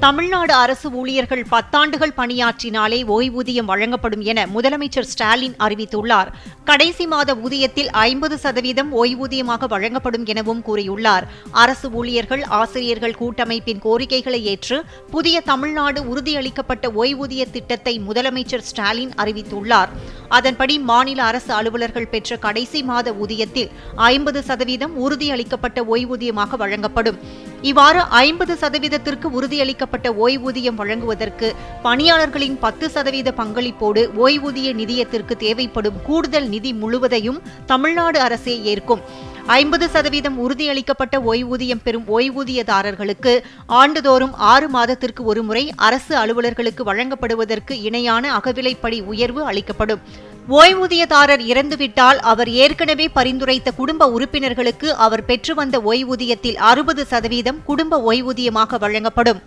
தமிழ்நாடு அரசு ஊழியர்கள் பத்தாண்டுகள் பணியாற்றினாலே ஓய்வூதியம் வழங்கப்படும் என முதலமைச்சர் ஸ்டாலின் அறிவித்துள்ளார். கடைசி மாத ஊதியத்தில் ஐம்பது சதவீதம் ஓய்வூதியமாக வழங்கப்படும் எனவும் கூறியுள்ளார். அரசு ஊழியர்கள் ஆசிரியர்கள் கூட்டமைப்பின் கோரிக்கைகளை ஏற்று புதிய தமிழ்நாடு உறுதியளிக்கப்பட்ட ஓய்வூதிய திட்டத்தை முதலமைச்சர் ஸ்டாலின் அறிவித்துள்ளார். அதன்படி மாநில அரசு அலுவலர்கள் பெற்ற கடைசி மாத ஊதியத்தில் ஐம்பது சதவீதம் உறுதியளிக்கப்பட்ட ஓய்வூதியமாக வழங்கப்படும். இவ்வாறு ஐம்பது சதவீதத்திற்கு உறுதியளிக்கப்பட்ட ஓய்வூதியம் வழங்குவதற்கு பணியாளர்களின் பத்து சதவீத பங்களிப்போடு ஓய்வூதிய நிதியத்திற்கு தேவைப்படும் கூடுதல் நிதி முழுவதையும் தமிழ்நாடு அரசே ஏற்கும். ஐம்பது சதவீதம் உறுதியளிக்கப்பட்ட ஓய்வூதியம் பெறும் ஓய்வூதியதாரர்களுக்கு ஆண்டுதோறும் ஆறு மாதத்திற்கு ஒருமுறை அரசு அலுவலர்களுக்கு வழங்கப்படுவதற்கு இணையான அகவிலைப்படி உயர்வு அளிக்கப்படும். ஓய்வூதியதாரர் இறந்துவிட்டால் அவர் ஏற்கனவே பரிந்துரைத்த குடும்ப உறுப்பினர்களுக்கு அவர் பெற்று வந்த ஓய்வூதியத்தில் அறுபது சதவீதம் குடும்ப ஓய்வூதியமாக வழங்கப்படும்.